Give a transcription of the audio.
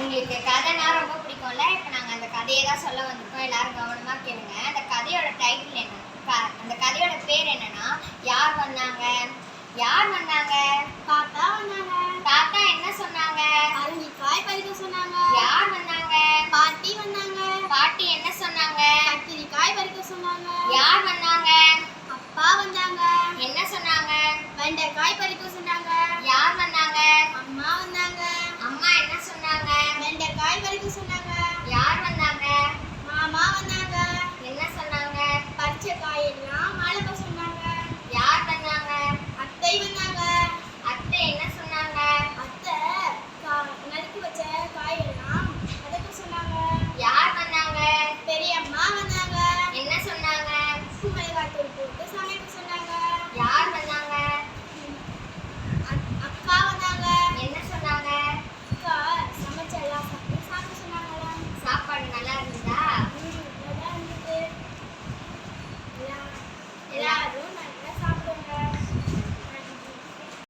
உங்களுக்கு கதைனா ரொம்ப பிடிக்கும்ல இப்போ நாங்கள் அந்த கதையை தான் சொல்ல வந்திருக்கோம். எல்லாரும் கவனமாக கேளுங்க. அந்த கதையோட டைட்டில் என்ன? அந்த கதையோட பேர் என்னன்னா யார் வந்தாங்க? யார் வந்தாங்க? 牙